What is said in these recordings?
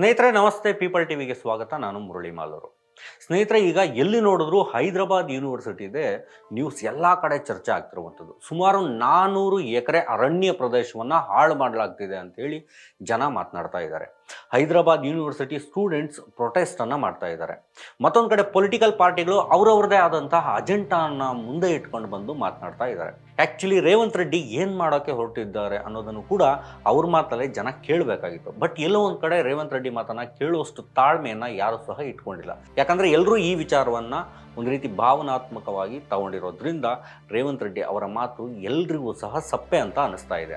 ಸ್ನೇಹಿತರೆ, ನಮಸ್ತೆ. ಪೀಪಲ್ ಟಿವಿಗೆ ಸ್ವಾಗತ. ನಾನು ಮುರಳಿ ಮಾಲೂರು. ಸ್ನೇಹಿತರೆ, ಈಗ ಎಲ್ಲಿ ನೋಡಿದ್ರು ಹೈದರಾಬಾದ್ ಯೂನಿವರ್ಸಿಟಿ ಇದೆ. ನ್ಯೂಸ್ ಎಲ್ಲ ಕಡೆ ಚರ್ಚೆ ಆಗ್ತಿರುವಂಥದ್ದು. ಸುಮಾರು ನಾನ್ನೂರು ಎಕರೆ ಅರಣ್ಯ ಪ್ರದೇಶವನ್ನು ಹಾಳು ಮಾಡಲಾಗ್ತಿದೆ ಅಂತೇಳಿ ಜನ ಮಾತನಾಡ್ತಾ ಇದ್ದಾರೆ. ಹೈದರಾಬಾದ್ ಯೂನಿವರ್ಸಿಟಿ ಸ್ಟೂಡೆಂಟ್ಸ್ ಪ್ರೊಟೆಸ್ಟನ್ನು ಮಾಡ್ತಾ ಇದ್ದಾರೆ. ಮತ್ತೊಂದು ಕಡೆ ಪೊಲಿಟಿಕಲ್ ಪಾರ್ಟಿಗಳು ಅವರವ್ರದೇ ಆದಂತಹ ಅಜೆಂಡಾನ ಮುಂದೆ ಇಟ್ಕೊಂಡು ಬಂದು ಮಾತನಾಡ್ತಾ ಇದ್ದಾರೆ. ಆ್ಯಕ್ಚುಲಿ ರೇವಂತ್ ರೆಡ್ಡಿ ಏನು ಮಾಡೋಕ್ಕೆ ಹೊರಟಿದ್ದಾರೆ ಅನ್ನೋದನ್ನು ಕೂಡ ಅವ್ರ ಮಾತಲ್ಲೇ ಜನ ಕೇಳಬೇಕಾಗಿತ್ತು. ಬಟ್ ಎಲ್ಲೋ ಒಂದು ಕಡೆ ರೇವಂತ್ ರೆಡ್ಡಿ ಮಾತನ್ನ ಕೇಳುವಷ್ಟು ತಾಳ್ಮೆಯನ್ನು ಯಾರು ಸಹ ಇಟ್ಕೊಂಡಿಲ್ಲ. ಯಾಕಂದರೆ ಎಲ್ಲರೂ ಈ ವಿಚಾರವನ್ನು ಒಂದು ರೀತಿ ಭಾವನಾತ್ಮಕವಾಗಿ ತಗೊಂಡಿರೋದ್ರಿಂದ ರೇವಂತ್ ರೆಡ್ಡಿ ಅವರ ಮಾತು ಎಲ್ರಿಗೂ ಸಹ ಸಪ್ಪೆ ಅಂತ ಅನಿಸ್ತಾ ಇದೆ.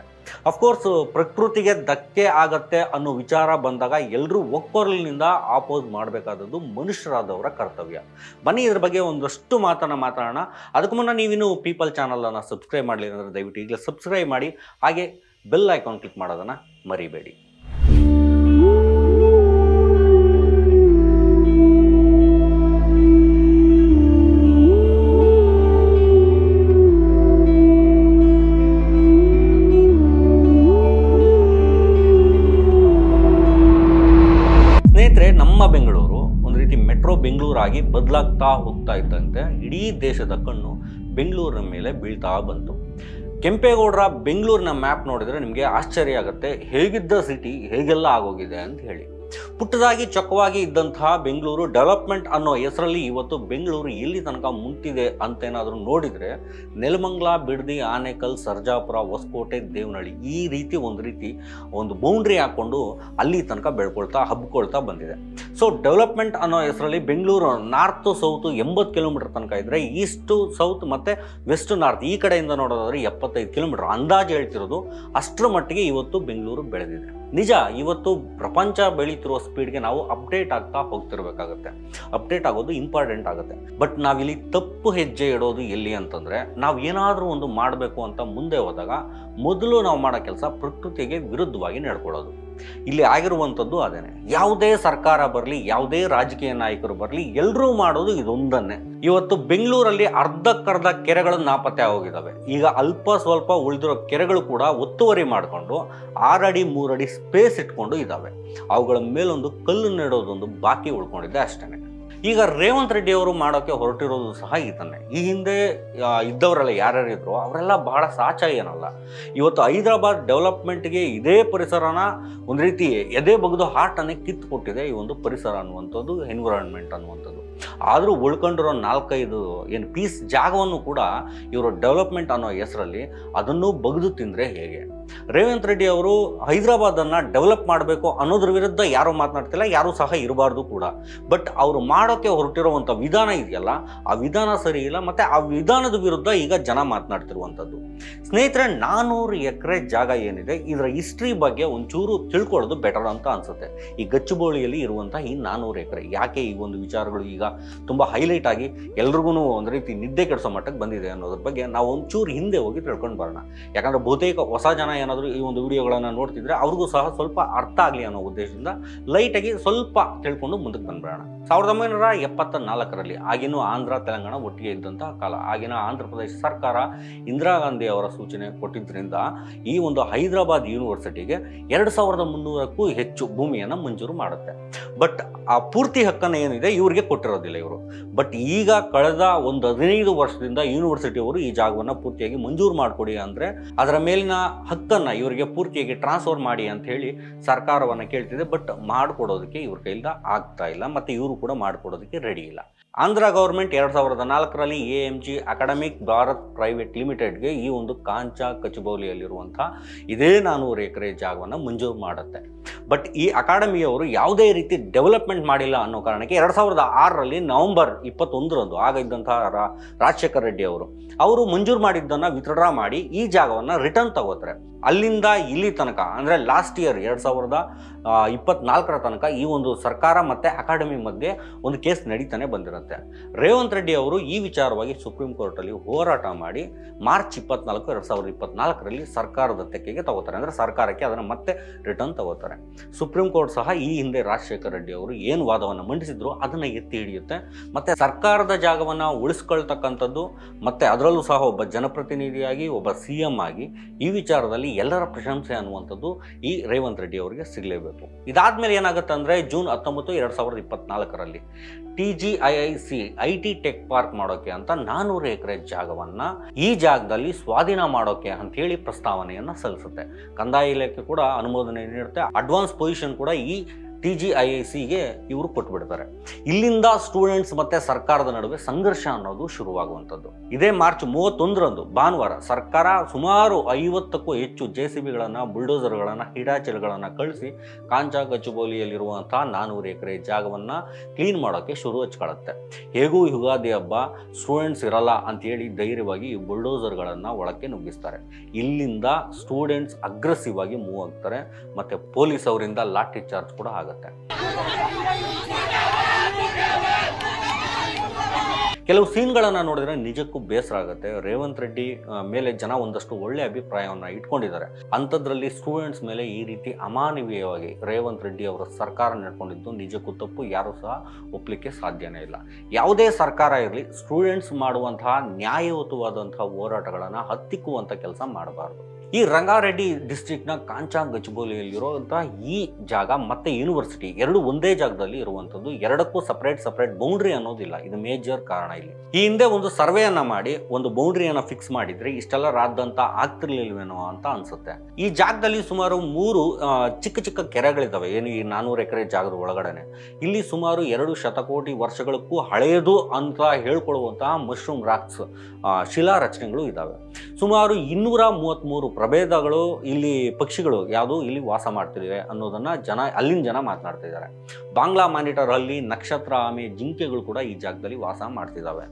ಅಫ್ಕೋರ್ಸ್ ಪ್ರಕೃತಿಗೆ ಧಕ್ಕೆ ಆಗತ್ತೆ ಅನ್ನೋ ವಿಚಾರ ಬಂದಾಗ ಎಲ್ಲರೂ ಒಕ್ಕೊರಲಿನಿಂದ ಆಪೋಸ್ ಮಾಡಬೇಕಾದದ್ದು ಮನುಷ್ಯರಾದವರ ಕರ್ತವ್ಯ. ಬನ್ನಿ, ಇದ್ರ ಬಗ್ಗೆ ಒಂದಷ್ಟು ಮಾತನ್ನು ಮಾತಾಡೋಣ. ಅದಕ್ಕೂ ಮುನ್ನ ನೀವಿನ್ನೂ ಪೀಪಲ್ ಚಾನಲನ್ನು ಸಬ್ಸ್ಕ್ರೈಬ್ ಮಾಡಲಿಲ್ಲ ಅಂದರೆ ದಯವಿಟ್ಟು ಈಗಲೇ ಸಬ್ಸ್ಕ್ರೈಬ್ ಮಾಡಿ. ಹಾಗೆ ಬೆಲ್ ಐಕಾನ್ ಕ್ಲಿಕ್ ಮಾಡೋದನ್ನು ಮರಿಬೇಡಿ. ಬೆಂಗಳೂರಾಗಿ ಬದಲಾಗ್ತಾ ಹೋಗ್ತಾ ಇದ್ದಂತೆ ಇಡೀ ದೇಶದ ಕಣ್ಣು ಬೆಂಗಳೂರಿನ ಮೇಲೆ ಬೀಳ್ತಾ ಬಂತು. ಕೆಂಪೇಗೌಡರ ಬೆಂಗಳೂರಿನ ಮ್ಯಾಪ್ ನೋಡಿದರೆ ನಿಮಗೆ ಆಶ್ಚರ್ಯ ಆಗುತ್ತೆ, ಹೇಗಿದ್ದ ಸಿಟಿ ಹೇಗೆಲ್ಲ ಆಗೋಗಿದೆ ಅಂತ ಹೇಳಿ. ಪುಟ್ಟದಾಗಿ ಚೊಕ್ಕವಾಗಿ ಇದ್ದಂತಹ ಬೆಂಗಳೂರು ಡೆವಲಪ್ಮೆಂಟ್ ಅನ್ನೋ ಹೆಸರಲ್ಲಿ ಇವತ್ತು ಬೆಂಗಳೂರು ಎಲ್ಲಿ ತನಕ ಮುಂತಿದೆ ಅಂತ ಏನಾದರೂ ನೋಡಿದರೆ ನೆಲಮಂಗ್ಲ, ಬಿಡದಿ, ಆನೇಕಲ್, ಸರ್ಜಾಪುರ, ಹೊಸಕೋಟೆ, ದೇವನಹಳ್ಳಿ ಈ ರೀತಿ ಒಂದು ರೀತಿ ಒಂದು ಬೌಂಡ್ರಿ ಹಾಕ್ಕೊಂಡು ಅಲ್ಲಿ ತನಕ ಬೆಳ್ಕೊಳ್ತಾ, ಹಬ್ಕೊಳ್ತಾ ಬಂದಿದೆ. ಸೊ ಡೆವಲಪ್ಮೆಂಟ್ ಅನ್ನೋ ಹೆಸರಲ್ಲಿ ಬೆಂಗಳೂರು ನಾರ್ತ್ ಸೌತ್ ಎಂಬತ್ತು ಕಿಲೋಮೀಟರ್ ತನಕ ಇದ್ದರೆ ಈಸ್ಟು ಸೌತ್ ಮತ್ತು ವೆಸ್ಟ್ ನಾರ್ತ್ ಈ ಕಡೆಯಿಂದ ನೋಡೋದಾದರೆ ಎಪ್ಪತ್ತೈದು ಕಿಲೋಮೀಟರ್ ಅಂದಾಜು ಹೇಳ್ತಿರೋದು ಅಷ್ಟರ ಮಟ್ಟಿಗೆ ಇವತ್ತು ಬೆಂಗಳೂರು ಬೆಳೆದಿದೆ. ನಿಜ, ಇವತ್ತು ಪ್ರಪಂಚ ಬೆಳೀತಿರುವ ಸ್ಪೀಡ್ಗೆ ನಾವು ಅಪ್ಡೇಟ್ ಆಗ್ತಾ ಹೋಗ್ತಿರ್ಬೇಕಾಗತ್ತೆ. ಅಪ್ಡೇಟ್ ಆಗೋದು ಇಂಪಾರ್ಟೆಂಟ್ ಆಗುತ್ತೆ. ಬಟ್ ನಾವಿಲ್ಲಿ ತಪ್ಪು ಹೆಜ್ಜೆ ಇಡೋದು ಎಲ್ಲಿ ಅಂತಂದರೆ, ನಾವು ಏನಾದರೂ ಒಂದು ಮಾಡಬೇಕು ಅಂತ ಮುಂದೆ ಹೋದಾಗ, ಮೊದಲು ನಾವು ಮಾಡೋ ಕೆಲಸ ಪ್ರಕೃತಿಗೆ ವಿರುದ್ಧವಾಗಿ ನಡ್ಕೊಳ್ಳೋದು. ಇಲ್ಲಿ ಆಗಿರುವಂಥದ್ದು ಅದೇನೆ. ಯಾವುದೇ ಸರ್ಕಾರ ಬರಲಿ, ಯಾವುದೇ ರಾಜಕೀಯ ನಾಯಕರು ಬರಲಿ ಎಲ್ಲರೂ ಮಾಡೋದು ಇದೊಂದನ್ನೇ. ಇವತ್ತು ಬೆಂಗಳೂರಲ್ಲಿ ಅರ್ಧಕ್ಕರ್ಧ ಕೆರೆಗಳು ನಾಪತ್ತೆ ಹೋಗಿದ್ದಾವೆ ಈಗ ಅಲ್ಪ ಸ್ವಲ್ಪ ಉಳಿದಿರೋ ಕೆರೆಗಳು ಕೂಡ ಒತ್ತುವರಿ ಮಾಡಿಕೊಂಡು ಆರಡಿ ಮೂರಡಿ ಸ್ಪೇಸ್ ಇಟ್ಕೊಂಡು ಇದ್ದಾವೆ ಅವುಗಳ ಮೇಲೊಂದು ಕಲ್ಲು ನೆಡೋದೊಂದು ಬಾಕಿ ಉಳ್ಕೊಂಡಿದೆ ಅಷ್ಟೇ ಈಗ ರೇವಂತ್ ರೆಡ್ಡಿ ಅವರು ಮಾಡೋಕ್ಕೆ ಹೊರಟಿರೋದು ಸಹ ಇದನ್ನೇ ಈ ಹಿಂದೆ ಇದ್ದವರೆಲ್ಲ ಯಾರ್ಯಾರು ಇದ್ರು ಅವರೆಲ್ಲ ಬಹಳ ಸಾಚ ಏನಲ್ಲ. ಇವತ್ತು ಹೈದರಾಬಾದ್ ಡೆವಲಪ್ಮೆಂಟ್ಗೆ ಇದೇ ಪರಿಸರನ ಒಂದು ರೀತಿ ಎದೆ ಬಗೆದು ಹಾರ್ಟನ್ನೇ ಕಿತ್ತು ಕೊಟ್ಟಿದೆ ಈ ಒಂದು ಪರಿಸರ ಅನ್ನುವಂಥದ್ದು ಎನ್ವಿರಾನ್ಮೆಂಟ್ ಅನ್ನುವಂಥದ್ದು. ಆದರೂ ಉಳ್ಕೊಂಡಿರೋ ನಾಲ್ಕೈದು, ಏನು ಪೀಸ್ ಜಾಗವನ್ನು ಕೂಡ ಇವರು ಡೆವಲಪ್ಮೆಂಟ್ ಅನ್ನೋ ಹೆಸರಲ್ಲಿ ಅದನ್ನು ಬಗೆದು ತಿಂದರೆ ಹೇಗೆ? ರೇವಂತ್ ರೆಡ್ಡಿ ಅವರು ಹೈದರಾಬಾದನ್ನು ಡೆವಲಪ್ ಮಾಡಬೇಕು ಅನ್ನೋದ್ರ ವಿರುದ್ಧ ಯಾರೂ ಮಾತನಾಡ್ತಿಲ್ಲ, ಯಾರೂ ಸಹ ಇರಬಾರ್ದು ಕೂಡ. ಬಟ್ ಅವರು ಮಾಡೋಕ್ಕೆ ಹೊರಟಿರುವಂಥ ವಿಧಾನ ಇದೆಯಲ್ಲ, ಆ ವಿಧಾನ ಸರಿ ಇಲ್ಲ, ಮತ್ತು ಆ ವಿಧಾನದ ವಿರುದ್ಧ ಈಗ ಜನ ಮಾತನಾಡ್ತಿರುವಂಥದ್ದು. ಸ್ನೇಹಿತರೆ ನಾನ್ನೂರು ಎಕರೆ ಜಾಗ ಏನಿದೆ, ಇದರ ಹಿಸ್ಟ್ರಿ ಬಗ್ಗೆ ಒಂಚೂರು ತಿಳ್ಕೊಳ್ಳೋದು ಬೆಟರ್ ಅಂತ ಅನಿಸುತ್ತೆ. ಈ ಗಚ್ಚುಬೋಳಿಯಲ್ಲಿ ಇರುವಂಥ ಈ ನಾನ್ನೂರು ಎಕರೆ, ಯಾಕೆ ಈ ಒಂದು ವಿಚಾರಗಳು ಈಗ ತುಂಬ ಹೈಲೈಟ್ ಆಗಿ ಎಲ್ರಿಗೂ ಒಂದು ರೀತಿ ನಿದ್ದೆ ಕೆಡಿಸೋ ಮಟ್ಟಕ್ಕೆ ಬಂದಿದೆ ಅನ್ನೋದ್ರ ಬಗ್ಗೆ ನಾವು ಒಂಚೂರು ಹಿಂದೆ ಹೋಗಿ ತಿಳ್ಕೊಂಡು ಬರೋಣ. ಯಾಕಂದರೆ ಬಹುತೇಕ ಹೊಸ ಜನ ಏನಾದರೂ ಈ ಒಂದು ವಿಡಿಯೋಗಳನ್ನು ನೋಡ್ತಿದ್ರೆ ಅವ್ರಿಗೂ ಸಹ ಸ್ವಲ್ಪ ಅರ್ಥ ಆಗಲಿ ಅನ್ನೋ ಉದ್ದೇಶದಿಂದ ಲೈಟಾಗಿ ಸ್ವಲ್ಪ ತಿಳ್ಕೊಂಡು ಮುಂದಕ್ಕೆ ಬಂದ್ಬಿಡೋಣ. ಸಾವಿರದ ಒಂಬೈನೂರ ಎಪ್ಪತ್ತ ನಾಲ್ಕರಲ್ಲಿ ಆಗಿನೂ ಆಂಧ್ರ ತೆಲಂಗಾಣ ಒಟ್ಟಿಗೆ ಇದ್ದಂತಹ ಕಾಲ, ಆಗಿನ ಆಂಧ್ರ ಪ್ರದೇಶ ಸರ್ಕಾರ ಇಂದಿರಾ ಗಾಂಧಿ ಅವರ ಸೂಚನೆ ಕೊಟ್ಟಿದ್ದರಿಂದ ಈ ಒಂದು ಹೈದರಾಬಾದ್ ಯೂನಿವರ್ಸಿಟಿಗೆ ಎರಡು ಸಾವಿರದ ಮುನ್ನೂರಕ್ಕೂ ಹೆಚ್ಚು ಭೂಮಿಯನ್ನು ಮಂಜೂರು ಮಾಡುತ್ತೆ. ಬಟ್ ಆ ಪೂರ್ತಿ ಹಕ್ಕನ್ನು ಏನಿದೆ ಇವರಿಗೆ ಕೊಟ್ಟಿರೋದಿಲ್ಲ ಇವರು. ಬಟ್ ಈಗ ಕಳೆದ ಒಂದು ಹದಿನೈದು ವರ್ಷದಿಂದ ಯೂನಿವರ್ಸಿಟಿ ಅವರು ಈ ಜಾಗವನ್ನು ಪೂರ್ತಿಯಾಗಿ ಮಂಜೂರು ಮಾಡಿಕೊಡಿ ಅಂದರೆ ಅದರ ಮೇಲಿನ ಹಕ್ಕನ್ನು ಇವರಿಗೆ ಪೂರ್ತಿಯಾಗಿ ಟ್ರಾನ್ಸ್ಫರ್ ಮಾಡಿ ಅಂತ ಹೇಳಿ ಸರ್ಕಾರವನ್ನು ಕೇಳ್ತಿದೆ. ಬಟ್ ಮಾಡಿಕೊಡೋದಕ್ಕೆ ಇವ್ರ ಕೈಯಿಂದ ಆಗ್ತಾ ಇಲ್ಲ. ಮತ್ತು ಇವರು ಕೂಡ ಮಾಡಿಕೊಡೋದಕ್ಕೆ ರೆಡಿ ಇಲ್ಲ. ಆಂಧ್ರ ಗೌರ್ಮೆಂಟ್ ಎರಡು ಸಾವಿರದ ನಾಲ್ಕರಲ್ಲಿ A M G academic Bharat private ಲಿಮಿಟೆಡ್ಗೆ ಈ ಒಂದು ಕಾಂಚಾ ಕಚಬೌಲಿಯಲ್ಲಿರುವಂಥ ಇದೇ ನಾನ್ನೂರು ಎಕರೆ ಜಾಗವನ್ನು ಮಂಜೂರು ಮಾಡುತ್ತೆ. ಬಟ್ ಈ ಅಕಾಡೆಮಿಯವರು ಯಾವುದೇ ರೀತಿ ಡೆವಲಪ್ಮೆಂಟ್ ಮಾಡಿಲ್ಲ ಅನ್ನೋ ಕಾರಣಕ್ಕೆ ಎರಡು ಸಾವಿರದ ಆರರಲ್ಲಿ ನವೆಂಬರ್ ಇಪ್ಪತ್ತೊಂದರಂದು ಆಗ ಇದ್ದಂಥ ರಾಜಶೇಖರ್ ರೆಡ್ಡಿ ಅವರು ಅವರು ಮಂಜೂರು ಮಾಡಿದ್ದನ್ನು ವಿತ್ಡ್ರಾ ಮಾಡಿ ಈ ಜಾಗವನ್ನು ರಿಟರ್ನ್ ತಗೋತಾರೆ. ಅಲ್ಲಿಂದ ಇಲ್ಲಿ ತನಕ, ಅಂದರೆ ಲಾಸ್ಟ್ ಇಯರ್ ಎರಡು ಸಾವಿರದ ಇಪ್ಪತ್ನಾಲ್ಕರ ತನಕ ಈ ಒಂದು ಸರ್ಕಾರ ಮತ್ತು ಅಕಾಡೆಮಿ ಮಧ್ಯೆ ಒಂದು ಕೇಸ್ ನಡೀತಾನೆ ಬಂದಿರುತ್ತೆ. ರೇವಂತ್ ರೆಡ್ಡಿ ಅವರು ಈ ವಿಚಾರವಾಗಿ ಸುಪ್ರೀಂ ಕೋರ್ಟಲ್ಲಿ ಹೋರಾಟ ಮಾಡಿ ಮಾರ್ಚ್ ಇಪ್ಪತ್ನಾಲ್ಕು, ಎರಡು ಸಾವಿರದ ಇಪ್ಪತ್ನಾಲ್ಕರಲ್ಲಿ ಸರ್ಕಾರದ ತೆಕ್ಕೆಗೆ ತಗೋತಾರೆ. ಅಂದರೆ ಸರ್ಕಾರಕ್ಕೆ ಅದನ್ನು ಮತ್ತೆ ರಿಟರ್ನ್ ತಗೋತಾರೆ. ಸುಪ್ರೀಂ ಕೋರ್ಟ್ ಸಹ ಈ ಹಿಂದೆ ರಾಜಶೇಖರ ರೆಡ್ಡಿ ಅವರು ಏನು ವಾದವನ್ನು ಮಂಡಿಸಿದ್ರು ಅದನ್ನು ಎತ್ತಿ ಹಿಡಿಯುತ್ತೆ. ಮತ್ತು ಸರ್ಕಾರದ ಜಾಗವನ್ನು ಉಳಿಸ್ಕೊಳ್ತಕ್ಕಂಥದ್ದು, ಮತ್ತು ಅದರಲ್ಲೂ ಸಹ ಒಬ್ಬ ಜನಪ್ರತಿನಿಧಿಯಾಗಿ, ಒಬ್ಬ ಸಿ ಎಂ ಆಗಿ ಈ ವಿಚಾರದಲ್ಲಿ ಎಲ್ಲರ ಪ್ರಶಂಸೆ ಅನ್ನುವಂಥದ್ದು ಈ ರೇವಂತ್ ರೆಡ್ಡಿ ಅವರಿಗೆ ಸಿಗಲೇಬೇಕು. ಇದಾದ್ಮೇಲೆ ಏನಾಗುತ್ತೆ ಅಂದರೆ ಜೂನ್ ಹತ್ತೊಂಬತ್ತು ಎರಡು ಸಾವಿರದ ಇಪ್ಪತ್ನಾಲ್ಕರಲ್ಲಿ T G I I C I T tech park ಮಾಡೋಕೆ ಅಂತ ನಾನ್ನೂರು ಎಕರೆ ಜಾಗವನ್ನು ಈ ಜಾಗದಲ್ಲಿ ಸ್ವಾಧೀನ ಮಾಡೋಕೆ ಅಂತ ಹೇಳಿ ಪ್ರಸ್ತಾವನೆಯನ್ನು ಸಲ್ಲಿಸುತ್ತೆ. ಕಂದಾಯ ಇಲಾಖೆ ಕೂಡ ಅನುಮೋದನೆ ನೀಡುತ್ತೆ. ಅಡ್ವಾನ್ಸ್ ಪೊಸಿಷನ್ ಕೂಡ ಈ ಟಿ ಜಿ ಐ ಐ ಸಿಗೆ ಇವರು ಕೊಟ್ಬಿಡ್ತಾರೆ. ಇಲ್ಲಿಂದ ಸ್ಟೂಡೆಂಟ್ಸ್ ಮತ್ತೆ ಸರ್ಕಾರದ ನಡುವೆ ಸಂಘರ್ಷ ಅನ್ನೋದು ಶುರುವಾಗುವಂಥದ್ದು. ಇದೇ ಮಾರ್ಚ್ ಮೂವತ್ತೊಂದರಂದು ಭಾನುವಾರ ಸರ್ಕಾರ ಸುಮಾರು ಐವತ್ತಕ್ಕೂ ಹೆಚ್ಚು ಜೆ ಸಿ ಬಿಗಳನ್ನು, ಬುಲ್ಡೋಸರ್ಗಳನ್ನು, ಹಿಡಾಚಲ್ಗಳನ್ನು ಕಳಿಸಿ ಕಾಂಚಾ ಗಚ್ಚುಬೋಲಿಯಲ್ಲಿರುವಂತಹ ನಾನೂರು ಎಕರೆ ಜಾಗವನ್ನು ಕ್ಲೀನ್ ಮಾಡೋಕ್ಕೆ ಶುರು ಹಚ್ಕೊಳ್ಳುತ್ತೆ. ಹೇಗೂ ಯುಗಾದಿ ಹಬ್ಬ ಸ್ಟೂಡೆಂಟ್ಸ್ ಇರಲ್ಲ ಅಂತೇಳಿ ಧೈರ್ಯವಾಗಿ ಈ ಬುಲ್ಡೋಸರ್ಗಳನ್ನು ಒಳಕ್ಕೆ ನುಗ್ಗಿಸ್ತಾರೆ. ಇಲ್ಲಿಂದ ಸ್ಟೂಡೆಂಟ್ಸ್ ಅಗ್ರೆಸಿವ್ ಆಗಿ ಮೂವ್ ಆಗ್ತಾರೆ. ಮತ್ತು ಪೊಲೀಸ್ ಅವರಿಂದ ಲಾಠಿ ಚಾರ್ಜ್ ಕೂಡ ಆಗುತ್ತೆ. ಕೆಲವು ಸೀನ್ಗಳನ್ನು ನೋಡಿದ್ರೆ ನಿಜಕ್ಕೂ ಬೇಸರ ಆಗುತ್ತೆ. ರೇವಂತ್ ರೆಡ್ಡಿ ಮೇಲೆ ಜನ ಒಂದಷ್ಟು ಒಳ್ಳೆ ಅಭಿಪ್ರಾಯವನ್ನು ಇಟ್ಕೊಂಡಿದ್ದಾರೆ. ಅಂಥದ್ರಲ್ಲಿ ಸ್ಟೂಡೆಂಟ್ಸ್ ಮೇಲೆ ಈ ರೀತಿ ಅಮಾನವೀಯವಾಗಿ ರೇವಂತ್ ರೆಡ್ಡಿ ಅವರ ಸರ್ಕಾರ ನಡ್ಕೊಂಡಿದ್ದು ನಿಜಕ್ಕೂ ತಪ್ಪು, ಯಾರೂ ಸಹ ಒಪ್ಪಲಿಕ್ಕೆ ಸಾಧ್ಯನೇ ಇಲ್ಲ. ಯಾವುದೇ ಸರ್ಕಾರ ಇರಲಿ ಸ್ಟೂಡೆಂಟ್ಸ್ ಮಾಡುವಂತಹ ನ್ಯಾಯಯುತವಾದಂತಹ ಹೋರಾಟಗಳನ್ನು ಹತ್ತಿಕ್ಕುವಂಥ ಕೆಲಸ ಮಾಡಬಾರ್ದು. ಈ ರಂಗಾರೆಡ್ಡಿ ಡಿಸ್ಟ್ರಿಕ್ಟ್ನ ಕಾಂಚಾ ಗಚ್ಬೋಲಿಯಲ್ಲಿರುವಂತಹ ಈ ಜಾಗ ಮತ್ತೆ ಯೂನಿವರ್ಸಿಟಿ ಎರಡು ಒಂದೇ ಜಾಗದಲ್ಲಿ ಇರುವಂಥದ್ದು, ಎರಡಕ್ಕೂ ಸಪ್ರೇಟ್ ಸಪ್ರೇಟ್ ಬೌಂಡ್ರಿ ಅನ್ನೋದಿಲ್ಲ. ಇದು ಮೇಜರ್ ಕಾರಣ ಇಲ್ಲಿ. ಈ ಹಿಂದೆ ಒಂದು ಸರ್ವೆಯನ್ನ ಮಾಡಿ, ಒಂದು ಬೌಂಡ್ರಿಯನ್ನ ಫಿಕ್ಸ್ ಮಾಡಿದ್ರೆ ಇಷ್ಟೆಲ್ಲ ರಾದ್ದಂತ ಆಗ್ತಿರ್ಲಿಲ್ವೇನೋ ಅಂತ ಅನ್ಸುತ್ತೆ. ಈ ಜಾಗದಲ್ಲಿ ಸುಮಾರು ಮೂರು ಚಿಕ್ಕ ಚಿಕ್ಕ ಕೆರೆಗಳಿದ್ದಾವೆ ಏನು ಈ ನಾನೂರು ಎಕರೆ ಜಾಗದ ಒಳಗಡೆನೆ. ಇಲ್ಲಿ ಸುಮಾರು ಎರಡು ಶತಕೋಟಿ ವರ್ಷಗಳಕ್ಕೂ ಹಳೆಯದು ಅಂತ ಹೇಳ್ಕೊಳ್ಳುವಂತಹ ಮಶ್ರೂಮ್ ರಾಕ್ಸ್ ಶಿಲಾ ರಚನೆಗಳು ಇದ್ದಾವೆ ಸುಮಾರು ಇನ್ನೂರ ಮೂವತ್ತ್ಮೂರು ಪ್ರಭೇದಗಳು ಇಲ್ಲಿ ಪಕ್ಷಿಗಳು ಯಾವುದು ಇಲ್ಲಿ ವಾಸ ಮಾಡ್ತಿವೆ ಅನ್ನೋದನ್ನು ಜನ, ಅಲ್ಲಿನ ಜನ ಮಾತನಾಡ್ತಿದ್ದಾರೆ ಬಾಂಗ್ಲಾ ಮಾನಿಟರ್ ಅಲ್ಲಿ ನಕ್ಷತ್ರ ಆಮೆ ಜಿಂಕೆಗಳು ಕೂಡ ಈ ಜಾಗದಲ್ಲಿ ವಾಸ ಮಾಡ್ತಿದ್ದಾವೆ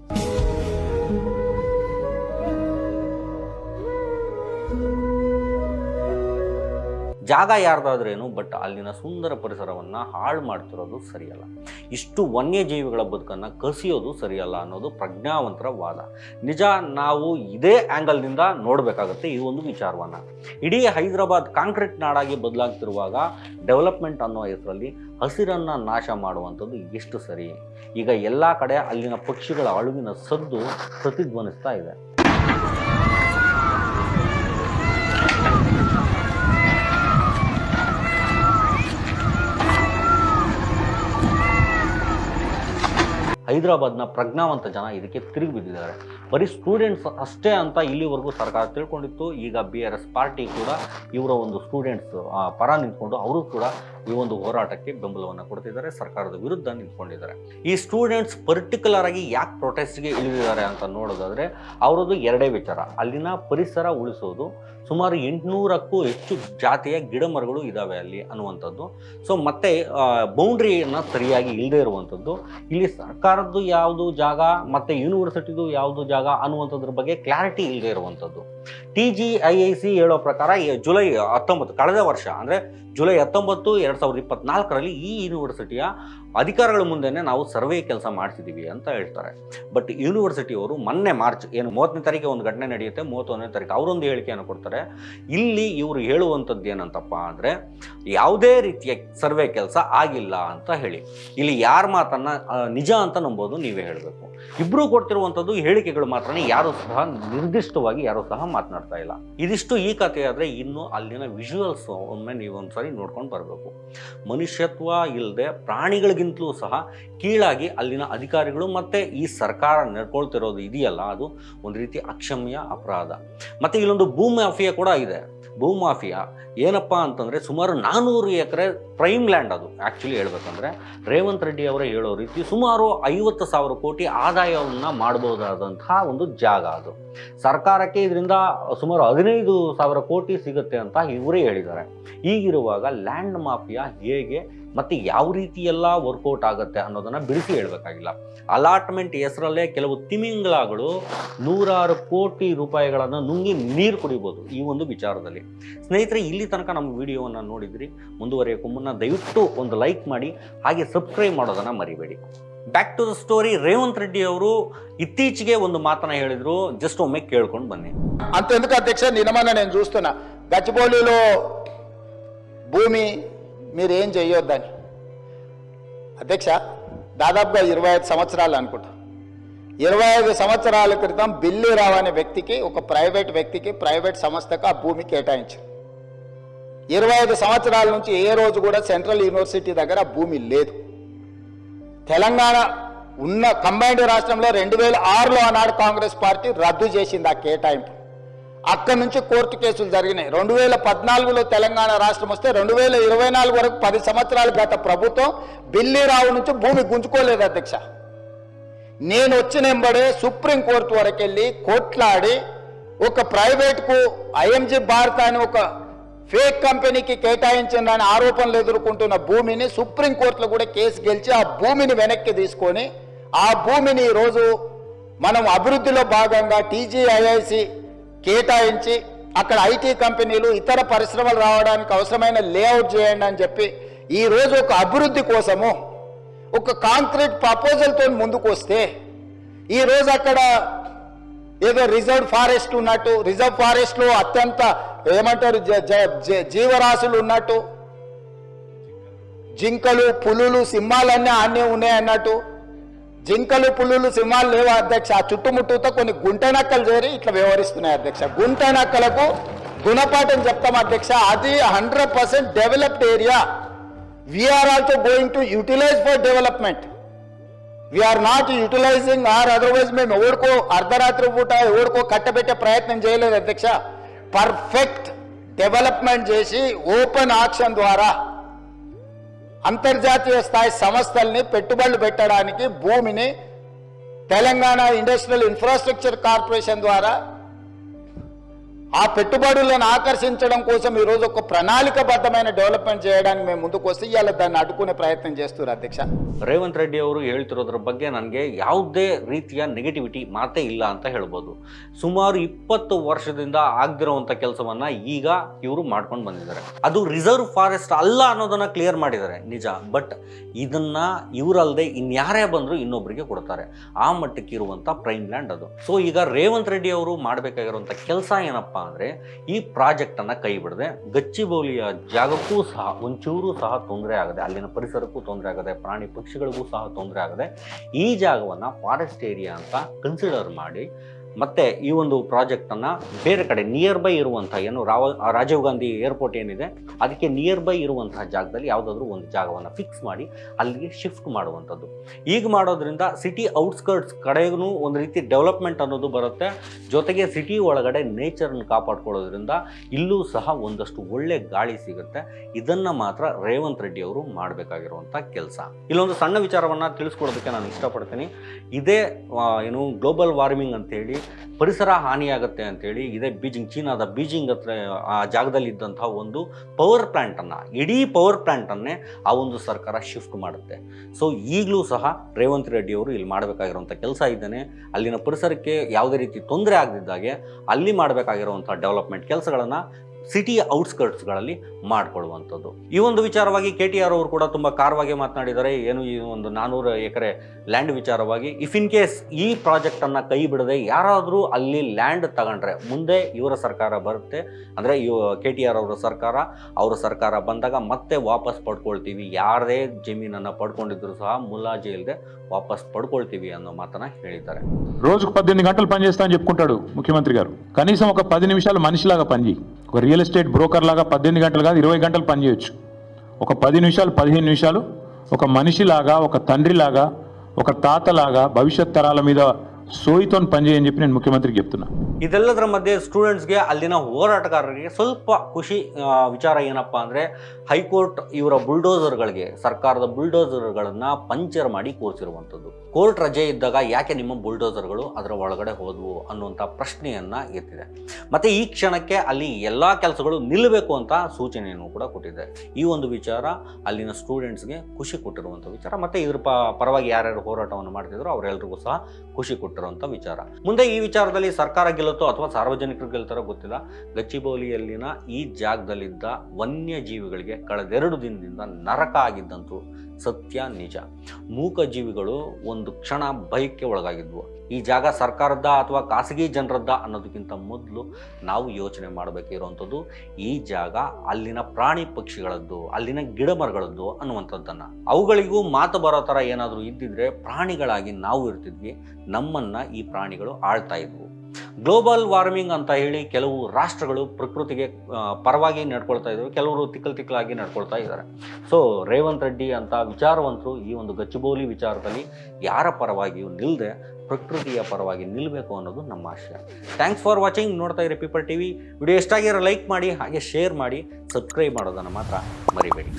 ಜಾಗ ಯಾರ್ದಾದ್ರೇನು ಬಟ್ ಅಲ್ಲಿನ ಸುಂದರ ಪರಿಸರವನ್ನು ಹಾಳು ಮಾಡ್ತಿರೋದು ಸರಿಯಲ್ಲ. ಇಷ್ಟು ವನ್ಯಜೀವಿಗಳ ಬದುಕನ್ನು ಕಸಿಯೋದು ಸರಿಯಲ್ಲ ಅನ್ನೋದು ಪ್ರಜ್ಞಾವಂತರ ವಾದ. ನಿಜ, ನಾವು ಇದೇ ಆ್ಯಂಗಲ್ನಿಂದ ನೋಡಬೇಕಾಗತ್ತೆ ಈ ಒಂದು ವಿಚಾರವನ್ನು. ಇಡೀ ಹೈದರಾಬಾದ್ ಕಾಂಕ್ರೀಟ್ ನಾಡಾಗಿ ಬದಲಾಗ್ತಿರುವಾಗ ಡೆವಲಪ್ಮೆಂಟ್ ಅನ್ನೋ ಹೆಸರಲ್ಲಿ ಹಸಿರನ್ನು ನಾಶ ಮಾಡುವಂಥದ್ದು ಎಷ್ಟು ಸರಿ. ಈಗ ಎಲ್ಲ ಕಡೆ ಅಲ್ಲಿನ ಪಕ್ಷಿಗಳ ಅಳುವಿನ ಸದ್ದು ಪ್ರತಿಧ್ವನಿಸ್ತಾ ಇದೆ. ಹೈದರಾಬಾದ್ನ ಪ್ರಜ್ಞಾವಂತ ಜನ ಇದಕ್ಕೆ ತಿರುಗಿ ಬಿದ್ದಿದ್ದಾರೆ ಬರೀ ಸ್ಟೂಡೆಂಟ್ಸ್ ಅಷ್ಟೇ ಅಂತ ಇಲ್ಲಿವರೆಗೂ ಸರ್ಕಾರ ತಿಳ್ಕೊಂಡಿತ್ತು. ಈಗ ಬಿ ಆರ್ ಎಸ್ ಪಾರ್ಟಿ ಕೂಡ ಇವರ ಒಂದು ಸ್ಟೂಡೆಂಟ್ಸ್ ಪರ ನಿಂತ್ಕೊಂಡು ಅವರು ಕೂಡ ಈ ಒಂದು ಹೋರಾಟಕ್ಕೆ ಬೆಂಬಲವನ್ನು ಕೊಡ್ತಿದ್ದಾರೆ, ಸರ್ಕಾರದ ವಿರುದ್ಧ ನಿಂತ್ಕೊಂಡಿದ್ದಾರೆ. ಈ ಸ್ಟೂಡೆಂಟ್ಸ್ ಪರ್ಟಿಕ್ಯುಲರ್ ಆಗಿ ಯಾಕೆ ಪ್ರೊಟೆಸ್ಟ್ಗೆ ಇಳಿದಿದ್ದಾರೆ ಅಂತ ನೋಡೋದಾದ್ರೆ, ಅವರದ್ದು ಎರಡೇ ವಿಚಾರ. ಅಲ್ಲಿನ ಪರಿಸರ ಉಳಿಸೋದು, ಸುಮಾರು ಎಂಟುನೂರಕ್ಕೂ ಹೆಚ್ಚು ಜಾತಿಯ ಗಿಡ ಮರಗಳು ಇದ್ದಾವೆ ಅಲ್ಲಿ ಅನ್ನುವಂಥದ್ದು. ಸೊ ಮತ್ತೆ ಬೌಂಡ್ರಿಯನ್ನು ಸರಿಯಾಗಿ ಇಲ್ಲದೆ ಇರುವಂಥದ್ದು. ಇಲ್ಲಿ ಸರ್ಕಾರದ್ದು ಯಾವುದು ಜಾಗ, ಮತ್ತು ಯೂನಿವರ್ಸಿಟಿದು ಯಾವುದು ಜಾಗ ಅನ್ನುವಂಥದ್ರ ಬಗ್ಗೆ ಕ್ಲಾರಿಟಿ ಇಲ್ಲದೆ ಇರುವಂಥದ್ದು. T G I I C ಹೇಳೋ ಪ್ರಕಾರ ಜುಲೈ ಹತ್ತೊಂಬತ್ತು, ಕಳೆದ ವರ್ಷ, ಅಂದರೆ ಜುಲೈ ಹತ್ತೊಂಬತ್ತು ಎರಡು ಸಾವಿರದ ಇಪ್ಪತ್ನಾಲ್ಕರಲ್ಲಿ ಈ ಯೂನಿವರ್ಸಿಟಿಯ ಅಧಿಕಾರಿಗಳ ಮುಂದೆನೇ ನಾವು ಸರ್ವೆ ಕೆಲಸ ಮಾಡ್ತಿದ್ದೀವಿ ಅಂತ ಹೇಳ್ತಾರೆ. ಬಟ್ ಯೂನಿವರ್ಸಿಟಿಯವರು ಮೊನ್ನೆ ಮಾರ್ಚ್ ಏನು ಮೂವತ್ತನೇ ತಾರೀಕು ಒಂದು ಘಟನೆ ನಡೆಯುತ್ತೆ, ಮೂವತ್ತೊಂದನೇ ತಾರೀಕು ಅವರೊಂದು ಹೇಳಿಕೆಯನ್ನು ಕೊಡ್ತಾರೆ. ಇಲ್ಲಿ ಇವರು ಹೇಳುವಂಥದ್ದು ಏನಂತಪ್ಪ ಅಂದರೆ ಯಾವುದೇ ರೀತಿಯ ಸರ್ವೆ ಕೆಲಸ ಆಗಿಲ್ಲ ಅಂತ ಹೇಳಿ. ಇಲ್ಲಿ ಯಾರ ಮಾತನ್ನು ನಿಜ ಅಂತ ನಂಬೋದು, ನೀವೇ ಹೇಳಬೇಕು. ಇಬ್ಬರು ಕೊಡ್ತಿರುವಂಥದ್ದು ಹೇಳಿಕೆಗಳು ಮಾತ್ರನೇ, ಯಾರು ಸಹ ನಿರ್ದಿಷ್ಟವಾಗಿ ಯಾರೂ ಸಹ ಮಾತನಾಡ್ತಾ ಇಲ್ಲ. ಇದಿಷ್ಟು ಈ ಕಥೆ ಆದರೆ ಇನ್ನು ಅಲ್ಲಿನ ವಿಜುವಲ್ಸ್ ಒಮ್ಮೆ ನೀವು ಸಾರಿ ನೋಡ್ಕೊಂಡು ಬರಬೇಕು. ಮನುಷ್ಯತ್ವ ಇಲ್ಲದೆ ಪ್ರಾಣಿಗಳಿಗಿಂತಲೂ ಸಹ ಕೀಳಾಗಿ ಅಲ್ಲಿನ ಅಧಿಕಾರಿಗಳು ಮತ್ತು ಈ ಸರ್ಕಾರ ನಡ್ಕೊಳ್ತಿರೋದು ಇದೆಯಲ್ಲ, ಅದು ಒಂದು ರೀತಿ ಅಕ್ಷಮ್ಯ ಅಪರಾಧ. ಮತ್ತು ಇಲ್ಲೊಂದು ಭೂ ಮಾಫಿಯಾ ಕೂಡ ಇದೆ. ಭೂಮಾಫಿಯಾ ಏನಪ್ಪ ಅಂತಂದರೆ ಸುಮಾರು ನಾನ್ನೂರು ಎಕರೆ ಪ್ರೈಮ್ ಲ್ಯಾಂಡ್ ಅದು. ಆ್ಯಕ್ಚುಲಿ ಹೇಳ್ಬೇಕಂದ್ರೆ ರೇವಂತ್ ರೆಡ್ಡಿ ಅವರೇ ಹೇಳೋ ರೀತಿ ಸುಮಾರು ಐವತ್ತು ಸಾವಿರ ಕೋಟಿ ಆದಾಯವನ್ನು ಮಾಡ್ಬೋದಾದಂತಹ ಒಂದು ಜಾಗ ಅದು. ಸರ್ಕಾರಕ್ಕೆ ಇದರಿಂದ ಸುಮಾರು ಹದಿನೈದು ಸಾವಿರ ಕೋಟಿ ಸಿಗುತ್ತೆ ಅಂತ ಇವರೇ ಹೇಳಿದ್ದಾರೆ. ಈಗಿರುವಾಗ ಲ್ಯಾಂಡ್ ಮಾಫಿಯಾ ಹೇಗೆ ಮತ್ತು ಯಾವ ರೀತಿಯೆಲ್ಲ ವರ್ಕೌಟ್ ಆಗುತ್ತೆ ಅನ್ನೋದನ್ನು ಬಿಡಿಸಿ ಹೇಳಬೇಕಾಗಿಲ್ಲ. ಅಲಾಟ್ಮೆಂಟ್ ಹೆಸರಲ್ಲೇ ಕೆಲವು ತಿಮಿಂಗಳಗಳು ನೂರಾರು ಕೋಟಿ ರೂಪಾಯಿಗಳನ್ನು ನುಂಗಿ ನೀರು ಕುಡಿಬೋದು ಈ ಒಂದು ವಿಚಾರದಲ್ಲಿ. ಸ್ನೇಹಿತರೆ, ಇಲ್ಲಿ ತನಕ ನಮ್ಮ ವಿಡಿಯೋವನ್ನು ನೋಡಿದ್ರಿ. ಮುಂದುವರಿಯೋಕ್ಕೂ ಮುನ್ನ ವಿಡಿಯೋನ ದಯವಿಟ್ಟು ಒಂದು ಲೈಕ್ ಮಾಡಿ ಹಾಗೆ ಸಬ್ಸ್ಕ್ರೈಬ್ ಮಾಡೋದನ್ನು ಮರಿಬೇಡಿ back to the story Revanth Reddy ಅವರು ಇತ್ತೀಚೆಗೆ ಒಂದು ಮಾತನ್ನ ಹೇಳಿದ್ರು ಜಸ್ಟ್ ಒಮ್ಮೆ ಕೇಳ್ಕೊಂಡು బన్నీ అంతెందుకు అధ్యక్ష నిన్నమన్న నేను చూస్తున్నా గచ్చిబౌలిలో భూమి మీరు ఏం చేయొద్దని అధ్యక్ష దాదాపుగా ఇరవై ఐదు సంవత్సరాలు అనుకుంటా ఇరవై ఐదు సంవత్సరాల క్రితం బిల్లీరావు అనే వ్యక్తికి ఒక ప్రైవేట్ వ్యక్తికి ప్రైవేట్ సంస్థకు ఆ భూమి కేటాయించారు ఇరవై ఐదు సంవత్సరాల నుంచి ఏ రోజు కూడా సెంట్రల్ యూనివర్సిటీ దగ్గర భూమి లేదు. తెలంగాణ ఉన్న కంబైన్డ్ రాష్ట్రంలో రెండు వేల ఆరులో ఆనాడు కాంగ్రెస్ పార్టీ రద్దు చేసింది ఆ కేటాయింపు. అక్కడి నుంచి కోర్టు కేసులు జరిగినాయి. రెండు వేల పద్నాలుగులో తెలంగాణ రాష్ట్రం వస్తే రెండు వేల ఇరవై నాలుగు వరకు పది సంవత్సరాలు గత ప్రభుత్వం బిల్లీరావు నుంచి భూమి గుంజుకోలేదు అధ్యక్ష. నేను వచ్చిన వెంబడే సుప్రీంకోర్టు వరకు వెళ్ళి కొట్లాడి ఒక ప్రైవేట్కు ఐఎంజీ భారత్ అని ఒక ఫేక్ కంపెనీకి కేటాయించిందని ఆరోపణలు ఎదుర్కొంటున్న భూమిని సుప్రీంకోర్టులో కూడా కేసు గెలిచి ఆ భూమిని వెనక్కి తీసుకొని ఆ భూమిని ఈరోజు మనం అభివృద్ధిలో భాగంగా టీజీఐఐసి కేటాయించి అక్కడ ఐటీ కంపెనీలు ఇతర పరిశ్రమలు రావడానికి అవసరమైన లేఅవుట్ చేయండి అని చెప్పి ఈ రోజు ఒక అభివృద్ధి కోసము ఒక కాంక్రీట్ ప్రపోజల్తో ముందుకు వస్తే ఈ రోజు అక్కడ ఏదో రిజర్వ్ ఫారెస్ట్ ఉన్నట్టు రిజర్వ్ ఫారెస్ట్లో అత్యంత ఏమంటారు? జ- జ- జీవరాశులు ఉన్నట్టు? జింకలు పులులు సింహాలన్నీ ఆనే ఉన్నాయి అన్నట్టు. జింకలు పులులు సింహాలు లేవు అధ్యక్ష? ఆ చుట్టుముట్టుతో కొన్ని గుంటనక్కలు చేరి ఇట్లా వ్యవహరిస్తున్నాయి అధ్యక్ష. గుంటనక్కలకు గుణపాఠం చెప్తాం అధ్యక్ష. అది hundred percent developed area. We are also going to utilize for development we are not utilizing or otherwise మేము ఎవరికో అర్ధరాత్రి పూట ఎవరికో కట్టబెట్టే ప్రయత్నం చేయలేదు అధ్యక్ష. పర్ఫెక్ట్ డెవలప్మెంట్ చేసి ఓపెన్ ఆక్షన్ ద్వారా అంతర్జాతీయ స్థాయి సంస్థల్ని పెట్టుబడులు పెట్టడానికి భూమిని తెలంగాణ ఇండస్ట్రియల్ ఇన్ఫ్రాస్ట్రక్చర్ కార్పొరేషన్ ద్వారా ఆ పెట్టుబడులను ఆకర్షించడం కోసం ఈరోజు ఒక ప్రణాళికబద్ధమైన డెవలప్మెంట్ చేయడానికి మేము ముందుకు వస్తే ఇవాళ దాన్ని అడ్డుకునే ప్రయత్నం చేస్తున్నారు అధ్యక్ష ರೇವಂತ್ ರೆಡ್ಡಿ ಅವರು ಹೇಳ್ತಿರೋದ್ರ ಬಗ್ಗೆ ನನಗೆ ಯಾವುದೇ ರೀತಿಯ ನೆಗೆಟಿವಿಟಿ ಮಾತೇ ಇಲ್ಲ ಅಂತ ಹೇಳ್ಬೋದು ಸುಮಾರು ಇಪ್ಪತ್ತು ವರ್ಷದಿಂದ ಆಗದಿರುವಂಥ ಕೆಲಸವನ್ನ ಈಗ ಇವರು ಮಾಡ್ಕೊಂಡು ಬಂದಿದ್ದಾರೆ ಅದು ರಿಸರ್ವ್ ಫಾರೆಸ್ಟ್ ಅಲ್ಲ ಅನ್ನೋದನ್ನ ಕ್ಲಿಯರ್ ಮಾಡಿದ್ದಾರೆ ನಿಜ ಬಟ್ ಇದನ್ನ ಇವರಲ್ಲದೆ ಇನ್ಯಾರೇ ಬಂದರೂ ಇನ್ನೊಬ್ಬರಿಗೆ ಕೊಡ್ತಾರೆ ಆ ಮಟ್ಟಕ್ಕೆ ಇರುವಂಥ ಪ್ರೈಮ್ ಲ್ಯಾಂಡ್ ಅದು ಸೊ ಈಗ ರೇವಂತ್ ರೆಡ್ಡಿ ಅವರು ಮಾಡಬೇಕಾಗಿರುವಂಥ ಕೆಲಸ ಏನಪ್ಪಾ ಅಂದರೆ ಈ ಪ್ರಾಜೆಕ್ಟನ್ನು ಕೈ ಬಿಡದೆ ಗಚ್ಚಿಬೌಲಿಯ ಜಾಗಕ್ಕೂ ಸಹ, ಒಂಚೂರು ಸಹ ತೊಂದರೆ ಆಗದೆ, ಅಲ್ಲಿನ ಪರಿಸರಕ್ಕೂ ತೊಂದರೆ ಆಗದೆ, ಪ್ರಾಣಿ ಪಕ್ಷಿಗಳಿಗೂ ಸಹ ತೊಂದರೆ ಆಗದೆ ಈ ಜಾಗವನ್ನು ಫಾರೆಸ್ಟ್ ಏರಿಯಾ ಅಂತ ಕನ್ಸಿಡರ್ ಮಾಡಿ ಮತ್ತೆ ಈ ಒಂದು ಪ್ರಾಜೆಕ್ಟನ್ನು ಬೇರೆ ಕಡೆ ನಿಯರ್ ಬೈ ಇರುವಂಥ ಏನು ರಾವ ರಾಜೀವ್ ಗಾಂಧಿ ಏರ್ಪೋರ್ಟ್ ಏನಿದೆ, ಅದಕ್ಕೆ ನಿಯರ್ ಬೈ ಇರುವಂತಹ ಜಾಗದಲ್ಲಿ ಯಾವುದಾದ್ರೂ ಒಂದು ಜಾಗವನ್ನು ಫಿಕ್ಸ್ ಮಾಡಿ ಅಲ್ಲಿಗೆ ಶಿಫ್ಟ್ ಮಾಡುವಂಥದ್ದು. ಈಗ ಮಾಡೋದ್ರಿಂದ ಸಿಟಿ ಔಟ್ಸ್ಕರ್ಟ್ಸ್ ಕಡೆಗೂ ಒಂದು ರೀತಿ ಡೆವಲಪ್ಮೆಂಟ್ ಅನ್ನೋದು ಬರುತ್ತೆ. ಜೊತೆಗೆ ಸಿಟಿ ಒಳಗಡೆ ನೇಚರನ್ನು ಕಾಪಾಡ್ಕೊಳ್ಳೋದ್ರಿಂದ ಇಲ್ಲೂ ಸಹ ಒಂದಷ್ಟು ಒಳ್ಳೆ ಗಾಳಿ ಸಿಗುತ್ತೆ. ಇದನ್ನು ಮಾತ್ರ ರೇವಂತ್ ರೆಡ್ಡಿ ಅವರು ಮಾಡಬೇಕಾಗಿರುವಂಥ ಕೆಲಸ. ಇಲ್ಲೊಂದು ಸಣ್ಣ ವಿಚಾರವನ್ನು ತಿಳಿಸ್ಕೊಡೋದಕ್ಕೆ ನಾನು ಇಷ್ಟಪಡ್ತೀನಿ. ಇದೇ ಏನು ಗ್ಲೋಬಲ್ ವಾರ್ಮಿಂಗ್ ಅಂತೇಳಿ ಪರಿಸರ ಹಾನಿಯಾಗುತ್ತೆ ಅಂತೇಳಿ ಇದೇ ಬೀಜಿಂಗ್, ಚೀನಾದ ಬೀಜಿಂಗ್ ಹತ್ರ, ಆ ಜಾಗದಲ್ಲಿ ಇದ್ದಂತಹ ಒಂದು ಪವರ್ ಪ್ಲ್ಯಾಂಟನ್ನು ಇಡೀ ಪವರ್ ಪ್ಲ್ಯಾಂಟನ್ನೇ ಆ ಒಂದು ಸರ್ಕಾರ ಶಿಫ್ಟ್ ಮಾಡುತ್ತೆ. ಸೊ ಈಗಲೂ ಸಹ ರೇವಂತ್ ರೆಡ್ಡಿ ಅವರು ಇಲ್ಲಿ ಮಾಡಬೇಕಾಗಿರುವಂಥ ಕೆಲಸ ಇದ್ದಾನೆ. ಅಲ್ಲಿನ ಪರಿಸರಕ್ಕೆ ಯಾವುದೇ ರೀತಿ ತೊಂದರೆ ಆಗದಿದ್ದಾಗೆ ಅಲ್ಲಿ ಮಾಡಬೇಕಾಗಿರುವಂಥ ಡೆವಲಪ್ಮೆಂಟ್ ಕೆಲಸಗಳನ್ನು ಸಿಟಿ ಔಟ್ಸ್ಕರ್ಟ್ಸ್ಗಳಲ್ಲಿ ಮಾಡಿಕೊಳ್ಳುವಂಥದ್ದು ಈ ಒಂದು ವಿಚಾರವಾಗಿ ಕೆ ಟಿ ಆರ್ ಅವರು ಕೂಡ ತುಂಬ ಕಾರವಾಗಿ ಮಾತನಾಡಿದ್ದಾರೆ ಏನು ಈ ಒಂದು ನಾನ್ನೂರು ಎಕರೆ ಲ್ಯಾಂಡ್ ವಿಚಾರವಾಗಿ ಇಫ್ ಇನ್ ಕೇಸ್ ಈ ಪ್ರಾಜೆಕ್ಟನ್ನು ಕೈ ಬಿಡದೆ ಯಾರಾದರೂ ಅಲ್ಲಿ ಲ್ಯಾಂಡ್ ತಗೊಂಡ್ರೆ ಮುಂದೆ ಇವರ ಸರ್ಕಾರ ಬರುತ್ತೆ ಅಂದರೆ ಇವ ಕೆ ಟಿ ಆರ್ ಅವರ ಸರ್ಕಾರ ಅವರ ಸರ್ಕಾರ ಬಂದಾಗ ಮತ್ತೆ ವಾಪಸ್ ಪಡ್ಕೊಳ್ತೀವಿ ಯಾರದೇ ಜಮೀನನ್ನು ಪಡ್ಕೊಂಡಿದ್ರು ಸಹ ಮುಲಾಜಿ ಇಲ್ಲದೆ ವಾಪಸ್ ಪಡ್ಕೊಳ್ತೀವಿ ಅನ್ನೋ ಮಾತನ್ನ ಹೇಳಿದ್ದಾರೆ రోజుకు పద్దెనిమిది గంటలు పనిచేస్తా అని చెప్పుకుంటాడు ముఖ్యమంత్రి గారు కనీసం ఒక పది నిమిషాలు మనిషిలాగా పనిచేయి ఒక రియల్ ఎస్టేట్ బ్రోకర్ లాగా పద్దెనిమిది గంటలు కాదు ఇరవై గంటలు పనిచేయచ్చు. ఒక పది నిమిషాలు పదిహేను నిమిషాలు ఒక మనిషిలాగా ఒక తండ్రిలాగా ఒక తాతలాగా భవిష్యత్ తరాల మీద సోయితో పనిచేయని చెప్పి నేను ముఖ్యమంత్రికి చెప్తున్నా ಇದೆಲ್ಲದರ ಮಧ್ಯೆ ಸ್ಟೂಡೆಂಟ್ಸ್ಗೆ ಅಲ್ಲಿನ ಹೋರಾಟಗಾರರಿಗೆ ಸ್ವಲ್ಪ ಖುಷಿ ಆ, ವಿಚಾರ ಏನಪ್ಪ ಅಂದರೆ ಹೈಕೋರ್ಟ್ ಇವರ ಬುಲ್ಡೋಸರ್ಗಳಿಗೆ ಸರ್ಕಾರದ ಬುಲ್ಡೋಸರ್ಗಳನ್ನು ಪಂಚರ್ ಮಾಡಿ ಕೂರಿಸಿರುವಂಥದ್ದು ಕೋರ್ಟ್ ರಜೆ ಇದ್ದಾಗ ಯಾಕೆ ನಿಮ್ಮ ಬುಲ್ಡೋಸರ್ಗಳು ಅದರ ಒಳಗಡೆ ಹೋದವು ಅನ್ನುವಂಥ ಪ್ರಶ್ನೆಯನ್ನು ಎತ್ತಿದೆ ಮತ್ತು ಈ ಕ್ಷಣಕ್ಕೆ ಅಲ್ಲಿ ಎಲ್ಲ ಕೆಲಸಗಳು ನಿಲ್ಲಬೇಕು ಅಂತ ಸೂಚನೆಯನ್ನು ಕೂಡ ಕೊಟ್ಟಿದೆ ಈ ಒಂದು ವಿಚಾರ ಅಲ್ಲಿನ ಸ್ಟೂಡೆಂಟ್ಸ್ಗೆ ಖುಷಿ ಕೊಟ್ಟಿರುವಂಥ ವಿಚಾರ ಮತ್ತು ಇದ್ರ ಪ ಪರವಾಗಿ ಯಾರ್ಯಾರು ಹೋರಾಟವನ್ನು ಮಾಡ್ತಿದ್ರು ಅವರೆಲ್ಲರಿಗೂ ಸಹ ಖುಷಿ ಕೊಟ್ಟಿರುವಂಥ ಬಿಟ್ಟಿರುವಂಥ ವಿಚಾರ. ಮುಂದೆ ಈ ವಿಚಾರದಲ್ಲಿ ಸರ್ಕಾರ ಗೆಲ್ಲುತ್ತೋ ಅಥವಾ ಸಾರ್ವಜನಿಕರು ಗೆಲ್ತಾರೋ ಗೊತ್ತಿಲ್ಲ. ಗಚ್ಚಿಬೌಲಿಯಲ್ಲಿನ ಈ ಜಾಗದಲ್ಲಿದ್ದ ವನ್ಯಜೀವಿಗಳಿಗೆ ಕಳೆದೆರಡು ದಿನದಿಂದ ನರಕ ಆಗಿದ್ದಂತೂ ಸತ್ಯ, ನಿಜ. ಮೂಕ ಜೀವಿಗಳು ಒಂದು ಕ್ಷಣ ಭಯಕ್ಕೆ ಒಳಗಾಗಿದ್ವು. ಈ ಜಾಗ ಸರ್ಕಾರದ ಅಥವಾ ಖಾಸಗಿ ಜನರದ್ದ ಅನ್ನೋದಕ್ಕಿಂತ ಮೊದಲು ನಾವು ಯೋಚನೆ ಮಾಡಬೇಕಿರುವಂಥದ್ದು ಈ ಜಾಗ ಅಲ್ಲಿನ ಪ್ರಾಣಿ ಪಕ್ಷಿಗಳದ್ದು, ಅಲ್ಲಿನ ಗಿಡ ಮರಗಳದ್ದು ಅನ್ನುವಂಥದ್ದನ್ನು. ಅವುಗಳಿಗೂ ಮಾತು ಬರೋ ಥರ ಏನಾದರೂ ಇದ್ದಿದ್ರೆ ಪ್ರಾಣಿಗಳಾಗಿ ನಾವು ಇರ್ತಿದ್ವಿ. ನಮ್ಮನ್ನು ಈ ಪ್ರಾಣಿಗಳು ಆಳ್ತಾ ಇದ್ವು. ಗ್ಲೋಬಲ್ ವಾರ್ಮಿಂಗ್ ಅಂತ ಹೇಳಿ ಕೆಲವು ರಾಷ್ಟ್ರಗಳು ಪ್ರಕೃತಿಗೆ ಪರವಾಗಿ ನಡ್ಕೊಳ್ತಾ ಇದ್ದಾವೆ ಕೆಲವರು ತಿಕ್ಕಲ್ ತಿಕ್ಕಲಾಗಿ ನಡ್ಕೊಳ್ತಾ ಇದ್ದಾರೆ ಸೊ ರೇವಂತ್ ರೆಡ್ಡಿ ಅಂತ ವಿಚಾರವಂತರು ಈ ಒಂದು ಗಚ್ಚುಬೋಲಿ ವಿಚಾರದಲ್ಲಿ ಯಾರ ಪರವಾಗಿಯೂ ನಿಲ್ಲದೆ ಪ್ರಕೃತಿಯ ಪರವಾಗಿ ನಿಲ್ಲಬೇಕು ಅನ್ನೋದು ನಮ್ಮ ಆಶಯ. ಥ್ಯಾಂಕ್ಸ್ ಫಾರ್ ವಾಚಿಂಗ್ ನೋಡ್ತಾ ಇರಿ ಪೀಪಲ್ ಟಿವಿ ವಿಡಿಯೋ ಎಷ್ಟಾಗಿರೋ ಲೈಕ್ ಮಾಡಿ, ಹಾಗೆ ಶೇರ್ ಮಾಡಿ ಸಬ್ಸ್ಕ್ರೈಬ್ ಮಾಡೋದನ್ನು ಮಾತ್ರ ಮರಿಬೇಡಿ.